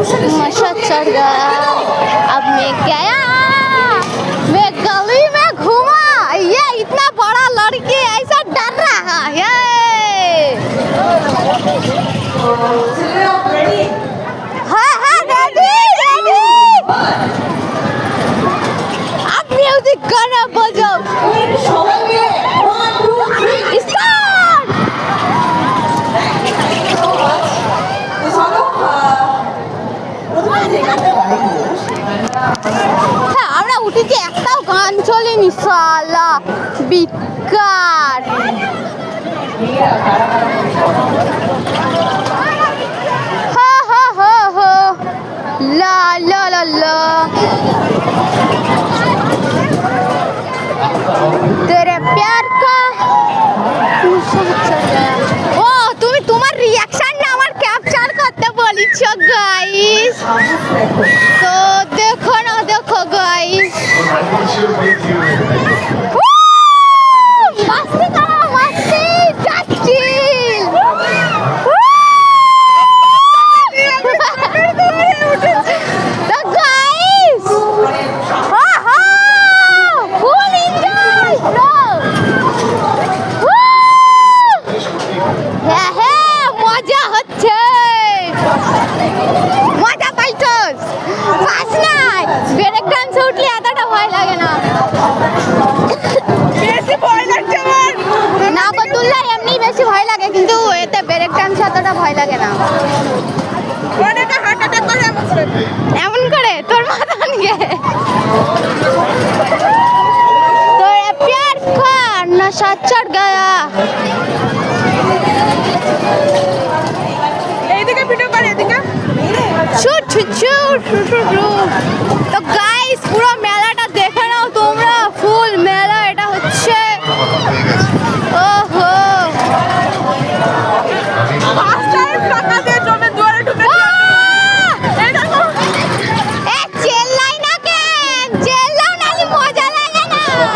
Masyat, sarga. বিকার। হা হা লা লা লা লা। তোমার আমার করতে গাইস দেখো না, দেখো গাইস হচ্ছে ভয় লাগে না এমন করে তোর মাথান গে তোর প্যার না সাচ্চার গায়া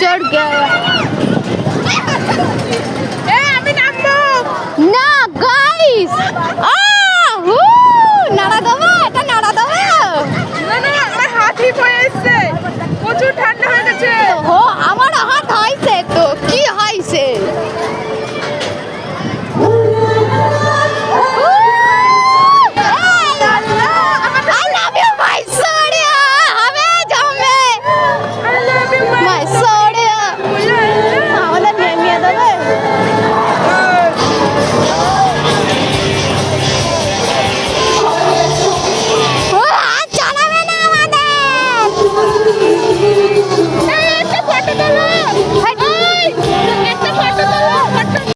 picture